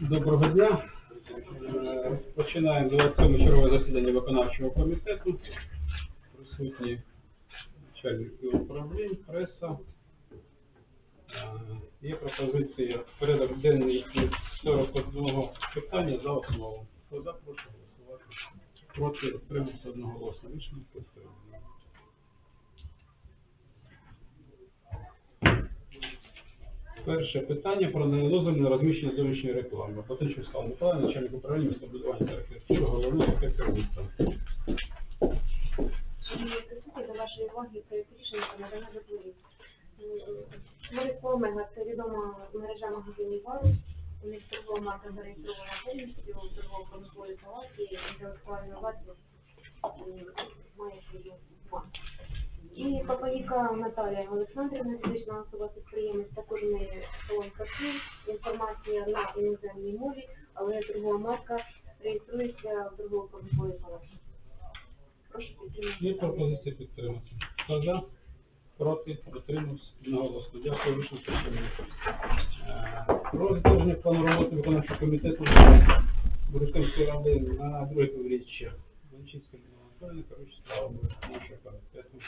Доброго дня. Е, Починаємо 27 чергове засідання виконавчого комітету. Присутні начальники управлінь, преса. Е, Є пропозиція порядок денний із 41 питання за основу. Хто за, голосувати. Проти утримався одноголосно. Рішення підтримано. Перше питання про на розміщення зовнішньої реклами. Потенчук Слава Миколаївна, начальник управління містобудування та архітектури, головний архітектор міста. До це відома мережа магазинів «Варус». У них торгова марка зареєстрована повністю, торгово-промислові палаті, інтелектуальна власність має свою марку. І Папаїка Наталія Олександрівна, фізична особа підприємець, також у неї салон красив, інформація на іноземній мові, але торгова марка реєструється в торгово-промисловій палаті. Прошу підтримати. Є пропозиція підтримати. Хто за? Проти? Утримався? Одноголосно. Дякую, рішення підтримано. Е, Про затвердження плану роботи виконавчого комітету Бурштинської ради на друге півріччя. Венчинська Людмила Анатоліївна, коротше, справа виконавчого комітету.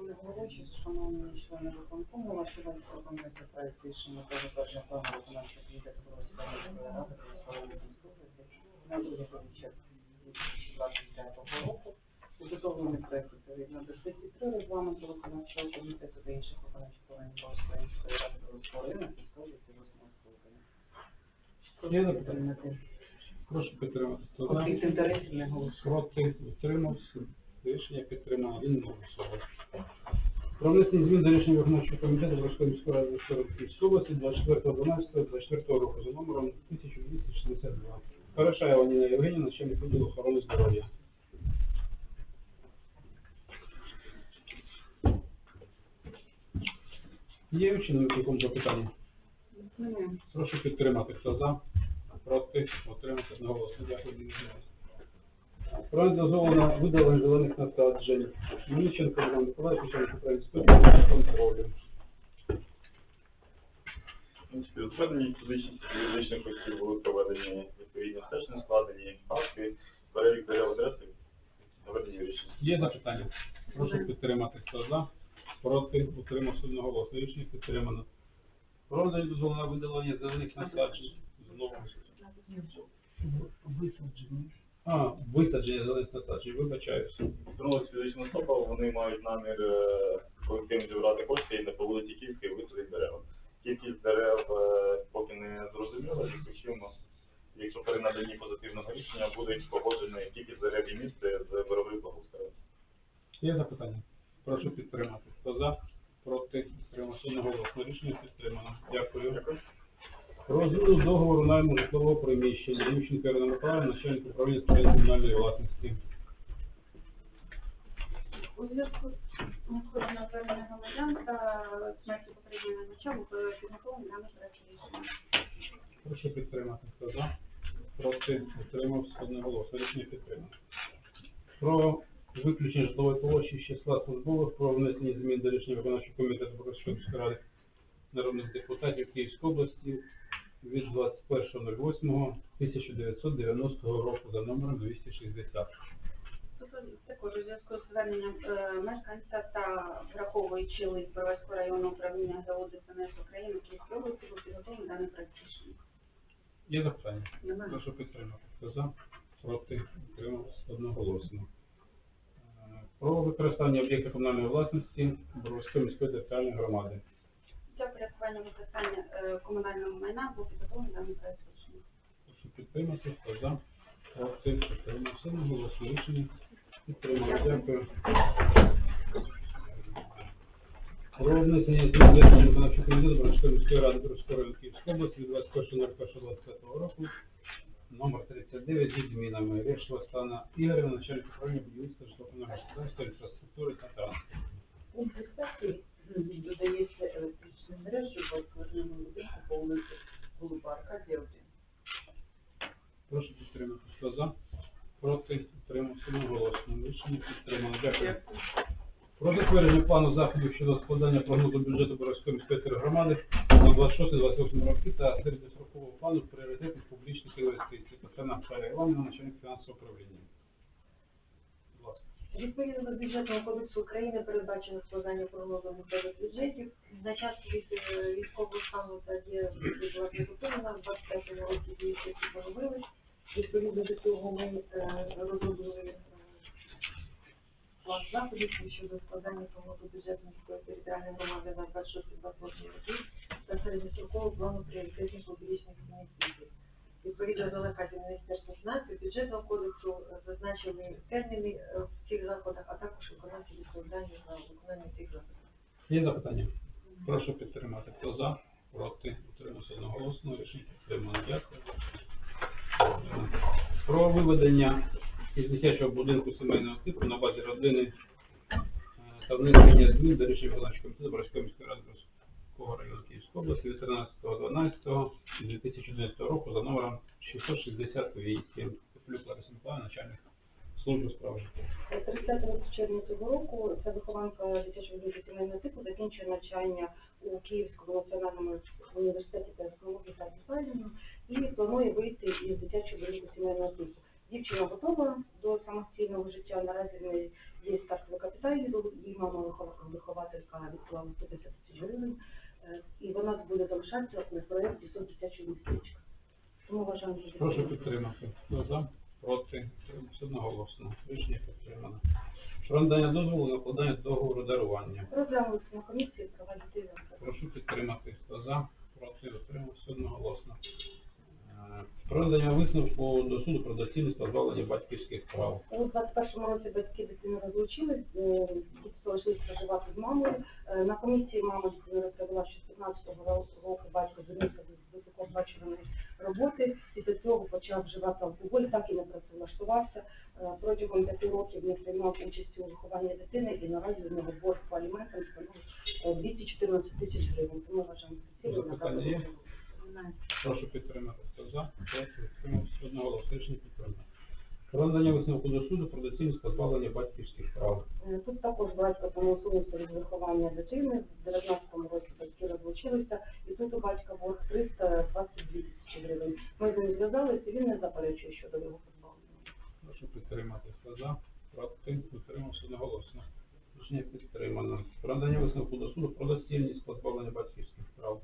Головуючі, шановні члени виконкому, ваші вам пропонується проект рішення про затвердження плану виконавчого комітету Борської міської ради про створення республіки на друге повіччя 2025 року. Підготовлений проект відповідно до статті 3 регламенту виконавчого комітету та інших виконавчих органів Борської міської ради про створення Республіки восьмого скликання. Є запитання? Прошу підтримати. Конфлікт інтересів не голосує. Проти, утримався. Рішення підтримано. Голосував. Про внесення змін до рішення виконавчого комітету Борської міської ради Київської області 24.12.24 року за номером 1262. Перешаєва Ніна Євгенівна, начальник відділу охорони здоров'я. Є чи немає якому запитання? Немає. Прошу підтримати. Хто за? Проти? Отримати одноголосно. Дякую. Денис Іванович. Про дозволу на видалення зелених насаджень. Мельниченко Іван Миколаївич, начальник управління контролю. В принципі, у зверненні фізичних і юридичних осіб були проведені відповідні стежні, складені акти, перелік дерев адреси, наведені рішення. Є запитання? Прошу підтримати. Хто за? Проти? Утримався одноголосно. Рішення підтримано. Про надання дозволу на видалення зелених насаджень. Знову. Висаджені. А, зелених насаджень. Вибачаюся. Звернулися фізична особа, вони мають намір е, колективно зібрати кошти і на вулиці Київській висадити дерева. Кількість дерев е, поки не зрозуміла, відпочимо. Якщо при наданні позитивного рішення будуть погоджені кількість дерев і місце з виробів благоустрою. Є запитання? Прошу підтримати. Хто за? Проти? Утримався одноголосно. Рішення підтримано. Дякую. Про зміну договору найму житлового приміщення. Дівчинка Ірина начальник управління справи комунальної власності. У зв'язку з надходженням звернення громадян та смерті попереднього началу підготовлено даний проект рішення. Прошу підтримати. Хто за? Проти? Утримався одноголосно. Рішення підтримано. Про виключення житлової площі з числа службових, про внесення змін до рішення виконавчого комітету Борисської міської ради народних депутатів Київської області від 21.08.1990 року за номером 260. Тут також у зв'язку з зверненням е, мешканця та враховуючи лист Броварського районного управління заводу СНС України Київської області був підготовлений даний проект рішення. Є запитання? Немає. Прошу підтримати. Хто за? Проти? Утримався одноголосно. Е, Про використання об'єктів комунальної власності Боровської міської територіальної громади. Для порядкування використання е, комунального майна був підготовлений даний проект рішення. Прошу підтримати. Хто за? Проти? Утримався одноголосно. Рішення підтримано. Дякую. Про внесення змін до виконавчого комітету Боровської міської ради Боровської району Київської області від 21.01.25 року номер 39 зі змінами. Решла Стана Ігорівна, начальник управління будівництва житлово-комунального господарства, інфраструктури та транспорту. У безпеки додається електричні мережі в квартирному будинку по вулиці Голуба Аркадія 1. Прошу підтримати. Хто? Проти? Утримався одноголосно. Рішення підтримано. Дякую. Про затвердження плану заходів щодо складання прогнозу бюджету Боровської міської тергромади на 26-28 роки та середньострокового плану пріоритетних публічних інвестицій. Тетяна Іванівна, начальник фінансового управління. Відповідно до бюджетного кодексу України передбачено складання прогнозу місцевих бюджетів. На час від е, військового стану та є підготовлена, в 25 році сесії поновились. Відповідно до цього ми е, розробили е, план заходів щодо складання прогнозу бюджету міської територіальної громади на 26-28 роки та середньострокового плану пріоритетних публічних інвестицій. Відповідно до наказів Міністерства фінансів, бюджетного кодексу е, зазначили терміни е, в цих заходах, а також виконавці відповідальні за виконання цих заходів. Є запитання? Прошу підтримати. Хто за? Проти? Утримався одноголосно. Рішення підтримано. Дякую. Про виведення із дитячого будинку сімейного типу на базі родини е, та внесення змін до рішення виконавчого комітету Борської міської ради Борського району Київської області від 13.12.2011 року за номером 668. Плюс Лариса Миколаївна, начальник служби справ життя. 30 червня цього року ця вихованка дитячого сімейного типу закінчує навчання у Київському національному університеті технології та дизайну і планує вийти із дитячого будинку сімейного типу. Дівчина готова до самостійного життя. Наразі в неї є стартовий капітал, її мама вихова- вихователька відклала 150 тисяч гривень, е, і вона буде залишатися на проєкті «Сон дитячого містечка». Тому вважаємо, що Прошу підтримати. Хто за? Проти? Утримався одноголосно. Рішення підтримано. Про надання дозволу на укладання договору дарування. розглянулися на комісії права дитини. Прошу підтримати. Хто за? Проти? Утримався одноголосно. Е, Про надання висновку до суду про доцільність позбавлення батьківських прав. У 21-му році батьки дитини розлучились, е, діти залишились проживати з мамою. Е, На комісії мама розповіла, що з 15-го року батько звернувся до високооплачуваної роботи. Після цього почав вживати алкоголь, так і не працевлаштувався. Е, Протягом п'яти років не приймав участь у вихованні дитини і наразі в нього борг по аліментам становить е, 214 тисяч гривень. Тому вважаємо Запитання є? Прошу підтримати. Хто за? Проти? Підтримано. Про надання висновку до суду про доцільність позбавлення батьківських прав. Е, Тут також батько самоусунувся від виховання дитини. В 19-му році батьки розлучилися, і тут у батька борг 322 тисячі гривень. Ми з ним зв'язалися, і він не заперечує щодо його позбавлення. Прошу підтримати. Хто за? Проти? Утримався одноголосно. Рішення підтримано. Про надання висновку до суду про доцільність позбавлення батьківських прав.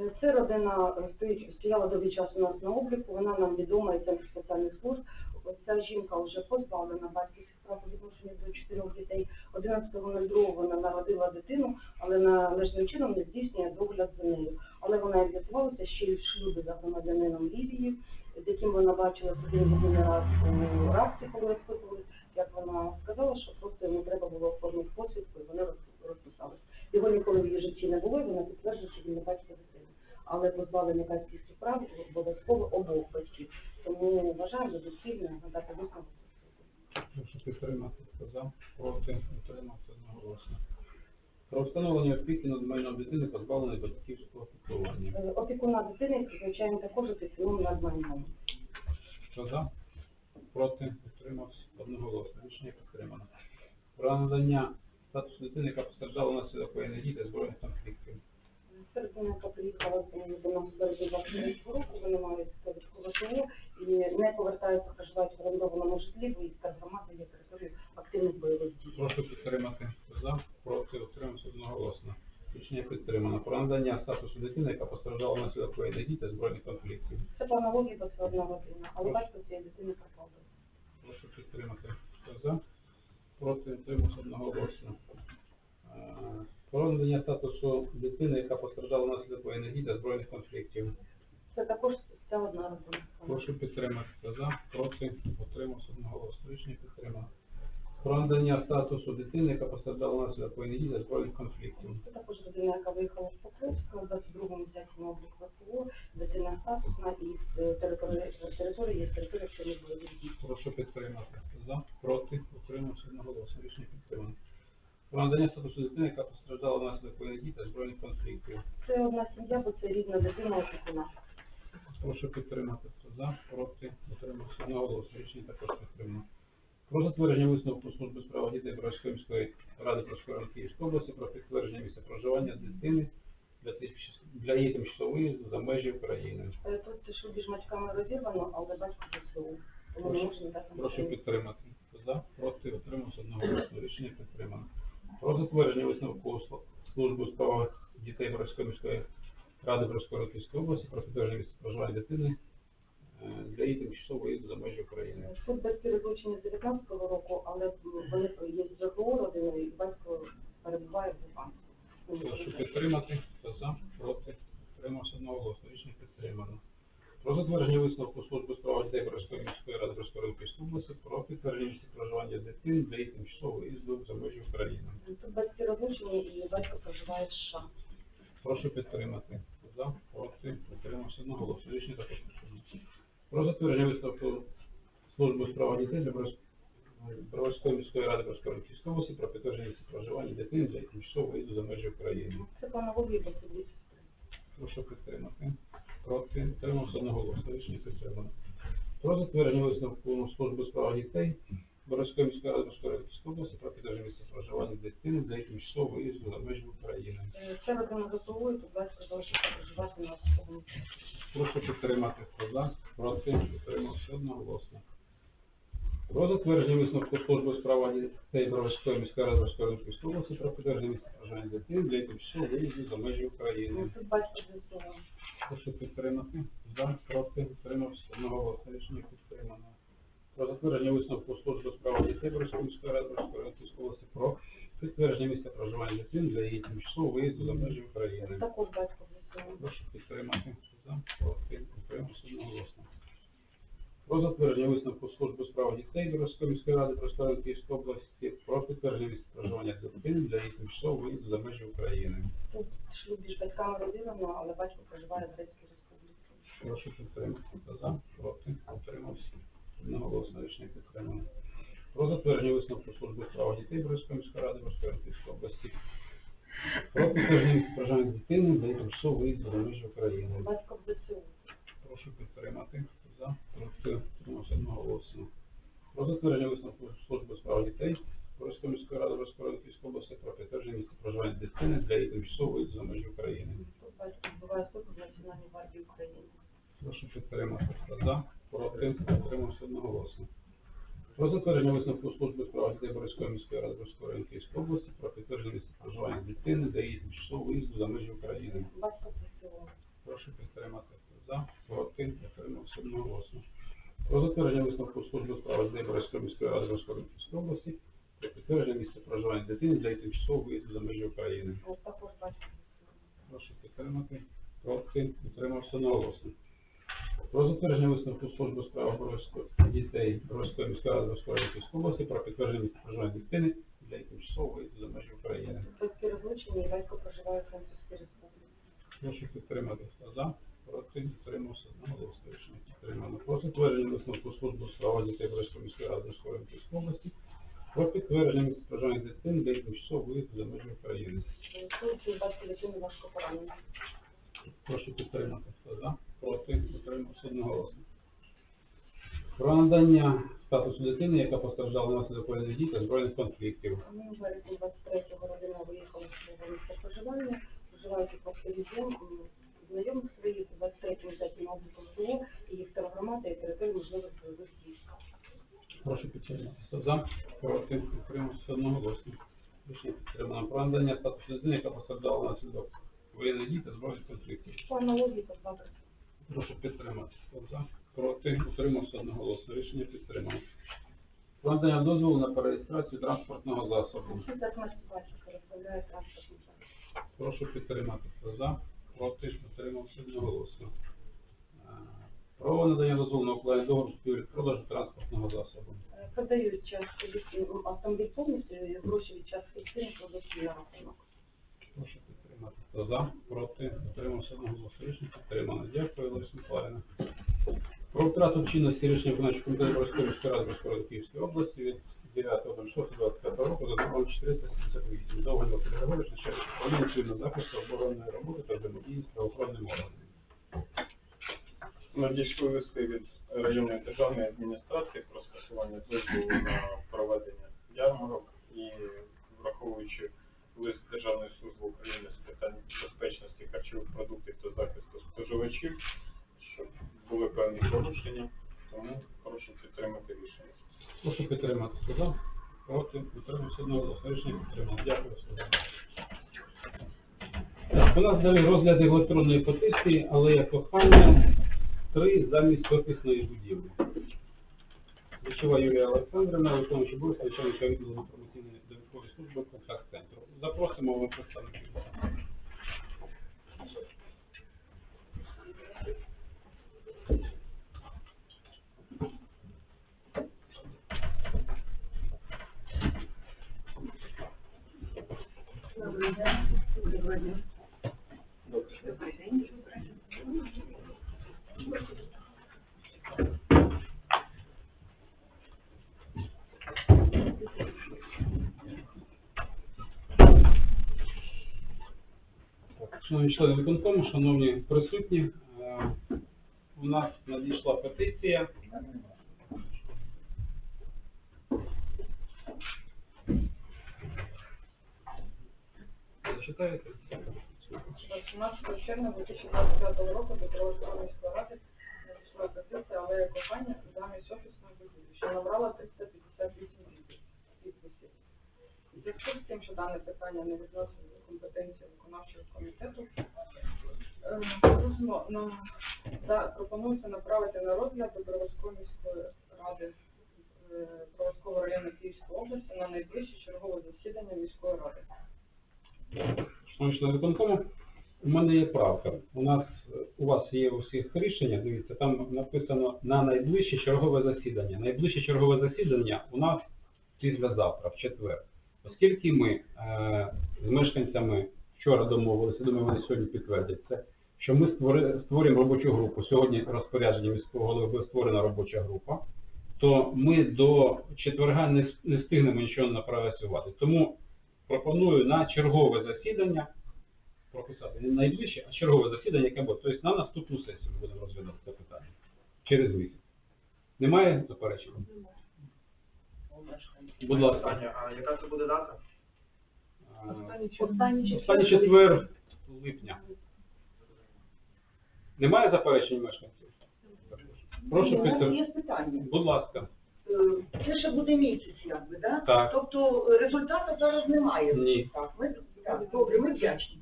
Е, Це родина е, стоїть, стояла довгий час у нас на обліку, вона нам відома і центр соціальних служб. Ця жінка вже позбавлена батьківських прав по відношенню до чотирьох дітей. 11.02 вона народила дитину, але належним чином не здійснює догляд за нею. Але вона як з'ясувалася ще й в шлюбі за громадянином Лівії, з яким вона бачила один раз у Рахті, коли розпитували, як вона сказала, що просто йому треба було оформити посвідку, і вони роз- розписались. Його ніколи в її житті не було, і вона підтверджує, що він не батько дитини. Але позбавлення батьківських прав обов'язково обох батьків. Тому вважаю за доцільне надати висновок. Прошу підтримати. За? Проти? Утримався одноголосно. Про встановлення опіки над майном дитини позбавленої батьківського піклування. Е, Опікуна дитини призначаємо також опікуном над майном. Хто за? Проти? Утримався одноголосно. Рішення підтримано. Про надання статусу дитини, яка постраждала внаслідок воєнних дій та збройних конфліктів. Середина, яка приїхала е, до нас 23 року, вони мають довідкове СМО і не повертаються, проживають в орендованому житлі, бо їх громада є територією активних бойових дій. Прошу підтримати. За? Проти? Утримався одноголосно. Рішення підтримано. Про надання статусу дитини, яка постраждала внаслідок воєнних дій та збройних конфліктів. Це по аналогії, бо це одна родина, але батько цієї дитини пропав. Прошу підтримати. Хто за? Проти утримався одноголосно. Про надання статусу дитини, яка постраждала внаслідок воєнних дій та збройних конфліктів. Це також ця одна родина. Прошу підтримати. За? Проти утримався одноголосно. Рішення підтримано. Про надання статусу дитини, яка постраждала внаслідок воєнних дій та збройних конфліктів. Це також людина, яка виїхала з Покровська, у 22-му взяті на облік ВПО, дитина статусна і з території, є територія активних бойових дій. Прошу підтримати. За, проти, утримався одноголосно. Рішення підтримано. Про надання статусу дитини, яка постраждала внаслідок воєнних дій та збройних конфліктів. Це одна сім'я, бо це рідна дитина опікуна. Прошу підтримати. Хто за, проти, утримався одноголосно. Рішення також підтримано. Про затвердження висновку служби справ дітей Братської міської ради Братської Київської області про підтвердження місця проживання дитини для, для її тимчасового України. Е, Тут шлюб між батьками розірвано, але батько ЗСУ. Тому не можна дати Прошу підтримати. Хто За, проти, утримався одноголосно. Рішення підтримано. Про затвердження висновку сл- служби у справах дітей Боровської міської ради Боровської Роківської області про підтвердження місця проживання дитини е, для її тимчасового виїзду за межі України. Тут батьки розлучені з 19-го року, але вони є з родиною, і батько перебуває в Луганську. Прошу підтримати. Хто за, проти, утримався одноголосно. Рішення підтримано. Про затвердження висновку служби у справах дітей Боровської міської ради Боровської Роківської області про підтвердження проживання дитини для її тимчасового виїзду за межі України. Тут батьки розлучені і батько проживає в США. Прошу підтримати. За, проти, утримався одноголосно. Рішення також підтримано. Про затвердження висновку служби у справах дітей для Борис- міської ради Боровської Роківської області про підтвердження проживання дитини для їх тимчасового виїзду за межі України. Це по аналогії. Прошу підтримати. Проти, утримався одноголосно. Рішення підтримано. Про затвердження висновку служби у справах дітей Боровської міської ради Боровської Роківської області про підтвердження місця проживання дитини для тимчасового виїзду за межі України. Це ЗСУ, і тут батько залишиться проживати на особливому. Прошу підтримати хто за, проти, підтримався одноголосно. Про затвердження висновку служби у справах дітей Броварської міської ради Броварської області про підтвердження місця проживання дитини для тимчасового виїзду за межі України. Тут батько ЗСУ. Прошу підтримати. За, проти, підтримався одноголосно. Рішення підтримано. Про затвердження висновку служби у справах дітей Броварської міської ради Броварської Рівненської області про підтвердження місця проживання дитини для її тимчасового виїзду за межі України. Також батько. Прошу підтримати. За, проти, підтримався одноголосно. Про затвердження висновку служби у справах дітей Дорожської міської ради Проскої Київської області про підтвердження проживання дитини для її тимчасового виїзду за межі України. Тут шлюб між батьками розірвано, але батько проживає в Грецькій Республіці. Прошу підтримати. За, проти, утримався. Одноголосно рішення підтримано. Про затвердження висновку служби у справах дітей Дорожської міської ради Проскої Київської області про підтвердження проживання дитини для її тимчасового виїзду за межі України. Батько в. Прошу підтримати. За, проти, утримався одноголосно. Про затвердження висновку служби у справах дітей Борської міської ради Київської області про підтвердження місця проживання дитини для її тимчасового виїзду за межі України. Відбуває службу в Національній гвардії України. Прошу підтримати. За, проти, утримався одноголосно. Про затвердження висновку служби у справах дітей Борської міської ради Борської Київської області про підтвердження місця проживання дитини для її тимчасового виїзду за межі України. Батько в ЗСУ. Прошу підтримати. Хто За, проти, утримався одноголосно. Про затвердження висновку служби у Борської міської ради Борської області про підтвердження місця проживання дитини для тимчасового виїзду за межі України. Прошу підтримати. Проти, утримався одноголосно. Про затвердження висновку служби у справах Боровської дітей Боровської міської ради Борської області про підтвердження місця проживання дитини для тимчасового виїзду за межі України. Батьки розлучені, і батько проживає в Французькій Республіці. Прошу підтримати. За? Проти? Утримався одноголосно. Рішення підтримано. Про затвердження висновку служби у справах дітей Борської міської ради Борської області про підтвердження місця проживання дитини для її тимчасового виїзду за межі України. Е, Тут дитини важко поранений. Прошу підтримати. Хто за? Проти? Утримався одноголосно. Про надання статусу дитини, яка постраждала внаслідок воєнних дій та збройних конфліктів. Ми в вересні 23-го родина виїхала з місця проживання, проживають у Костелізм, знайомих своїх, 23-му взяті на обліку СУО, і їх терогромади і території можливих бойових дій. Прошу підтримати. За? Проти? Утримався одноголосно. Рішення підтримано. Про надання статусу дитини, яка постраждала внаслідок воєнних дій та збройних конфліктів. По аналогії позбавити. Прошу підтримати. За? Проти? Утримався одноголосно. Рішення підтримано. Про надання дозволу на перереєстрацію транспортного засобу. Розставляє транспортний засіб. Прошу підтримати. За? Проти? Утримався одноголосно. Е, Про надання дозволу на укладення договору від продажу транспортного засобу. Е, Продають частку автомобіль повністю, гроші від частки ціни кладуть на рахунок. Прошу підтримати. Хто за? Проти? Утримався одноголосно. Рішення підтримано. Дякую, Лариса Миколаївна. Про втрату чинності рішення виконавчого комітету Борської міської ради Борської Київської області від 9.06.25 року за номером 478. Довгий Василь Григорович, начальник управління захисту оборонної роботи та взаємодії з правоохоронним органом. Надійшли листи від районної державної адміністрації про скасування дозволу на проведення ярмарок і враховуючи лист Державної служби України з питань безпечності харчових продуктів та захисту споживачів, щоб були певні порушення, тому прошу підтримати рішення. Прошу підтримати. За? Проти? Утримався одного. Рішення підтримано. Дякую. Так, у нас далі розгляд електронної петиції, але як кохання, три замість офісної будівлі. Ключова Юлія Олександрівна, виконуючи обов'язки начальника відділу інформаційної довідкової служби контакт-центру. Запросимо ви представників. Шановні члени виконкому, шановні присутні, е, у нас надійшла петиція. Зачитаєте? 17 червня 2025 року до Кривослава міської ради надійшла петиція алея кохання замість офісної будівлі, що набрала 358 підписів. У зв'язку з тим, що дане питання не відноситься компетенції виконавчого комітету, е, просимо пропонується направити на розгляд до Броварської міської ради е, Броварського району Київської області на найближче чергове засідання міської ради. Шановні члени виконкому, у мене є правка. У нас, у вас є у всіх рішення, дивіться, там написано на найближче чергове засідання. Найближче чергове засідання у нас післязавтра, в четвер. Оскільки ми е, з мешканцями вчора домовилися, думаю, вони сьогодні підтвердять це, що ми створюємо робочу групу. Сьогодні розпорядження міського голови створена робоча група, то ми до четверга не, не встигнемо нічого напрацювати. Тому пропоную на чергове засідання прописати не найближче, а чергове засідання, яке буде. Тобто на наступну сесію ми будемо розглядати це питання. Через місяць. Немає заперечень? Будь ласка. Питання, а яка це буде дата? Е, Останній Останній четвер липня. Немає заперечень мешканців? Прошу підтримати. є питання. Будь ласка. Е, Це ще буде місяць, якби, да? Так. Тобто е, результату зараз немає. Ні. Так, ми, так, добре, ми вдячні.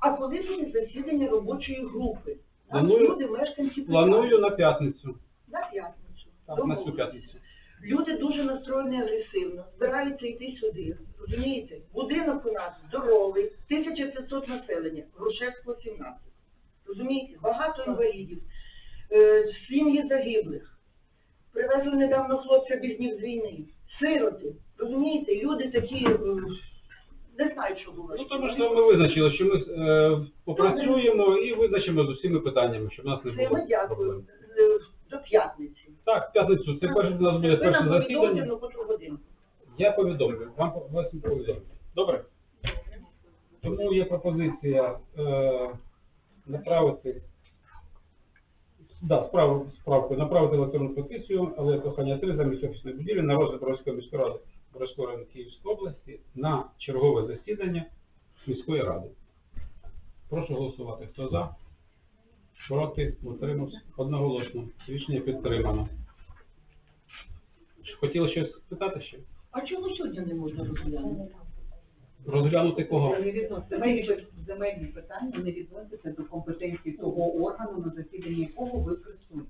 А коли буде засідання робочої групи? Планую- люди, мешканці Планую на п'ятницю. на п'ятницю. Так, на цю п'ятницю. Люди дуже настроєні агресивно, збираються йти сюди. Розумієте? Будинок у нас здоровий, 1500 населення, Грушевського 17. Розумієте? Багато інвалідів, е, сім'ї загиблих. Привезли недавно хлопця бізнів з війни. Сироти. Розумієте? Люди такі е, не знають, що було. Ну, тому що ми визначили, що ми е, попрацюємо і визначимо з усіма питаннями, щоб у нас не Це було ми дякую. проблем. Е, До п'ятниці. Так, в п'ятницю, це перше у нас буде Ви нам перше повідомте засідання. на котру годину. Я повідомлю, вам по- вас не повідомлю. Добре? Тому є пропозиція е, направити да, справу, справку, направити електронну петицію, але кохання 3 замість офісної будівлі на розгляд Боровської міської ради Боровської району Київської області на чергове засідання міської ради. Прошу голосувати. Хто за? Проти? Утримався? Одноголосно. Рішення підтримано. Хотіли щось спитати ще? А чому сьогодні не можна розглянути? Розглянути кого? Не відноситься, земельні, земельні питання не відносяться до компетенції того органу, на засіданні якого ви присутні.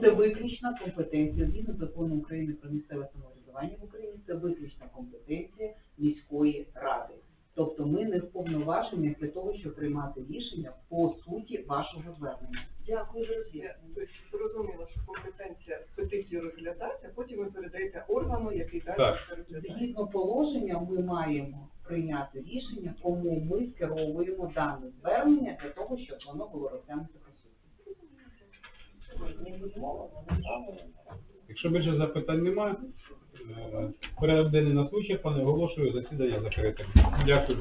Це виключна компетенція згідно закону України про місцеве самоврядування в Україні, це виключна компетенція міської вповноважені для того, щоб приймати рішення по суті вашого звернення. Дякую за роз'яснення. Тобто зрозуміло, що компетенція петицію розглядати, а потім ви передаєте органу, який далі розглядає. Згідно положення, ми маємо прийняти рішення, кому ми скеровуємо дане звернення для того, щоб воно було розглянуто по суті. Якщо більше запитань немає, порядок денний на случай, пане оголошую засідання закритим. Дякую.